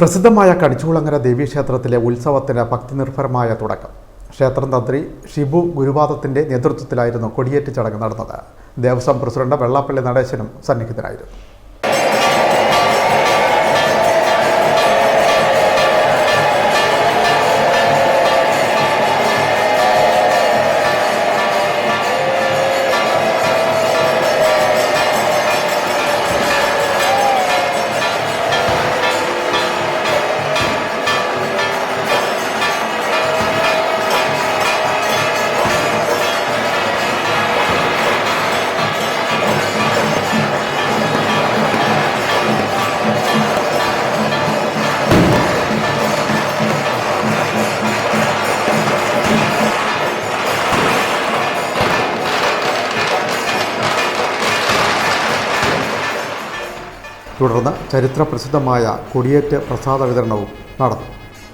പ്രസിദ്ധമായ കടിച്ചുകുളങ്ങര ദേവീക്ഷേത്രത്തിലെ ഉത്സവത്തിന് ഭക്തിനിർഭരമായ തുടക്കം. ക്ഷേത്രം തന്ത്രി ഷിബു ഗുരുവാദത്തിന്റെ നേതൃത്വത്തിലായിരുന്നു കൊടിയേറ്റ് ചടങ്ങ് നടന്നത്. ദേവസ്വം പ്രസിഡന്റ് വെള്ളാപ്പള്ളി നടേശനും സന്നിഹിതനായിരുന്നു തുടർന്ന് ചരിത്ര പ്രസിദ്ധമായ കൊടിയേറ്റ് പ്രസാദ വിതരണവും നടന്നു.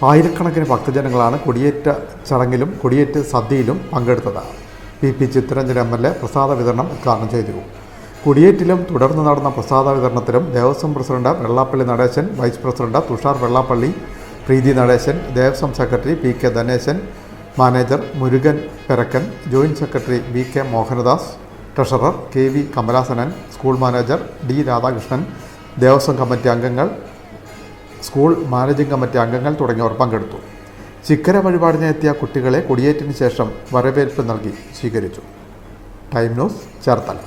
ആയിരക്കണക്കിന് ഭക്തജനങ്ങളാണ് കൊടിയേറ്റ ചടങ്ങിലും കൊടിയേറ്റ് സദ്യയിലും പങ്കെടുത്തത്. P. P. Chittaranjan M. L. A പ്രസാദ വിതരണം ഉദ്ഘാടനം ചെയ്തു. കൊടിയേറ്റിലും തുടർന്ന് നടന്ന പ്രസാദ വിതരണത്തിലും Devaswom president Vellappally Natesan vice president Thushar Vellappally Preethi Natesan Devaswom secretary P. K. Dhaneshan manager Murugan Perakkan joint secretary V. K. Mohanadas treasurer K. V. Kamalasanan school manager D. Radhakrishnan Devaswom committee അംഗങ്ങൾ school managing committee അംഗങ്ങൾ തുടങ്ങിയവർ പങ്കെടുത്തു. ചിക്കര വഴിപാടിനെത്തിയ കുട്ടികളെ കൊടിയേറ്റിന് ശേഷം വരവേൽപ്പ് നൽകി സ്വീകരിച്ചു. Time news Cherthala.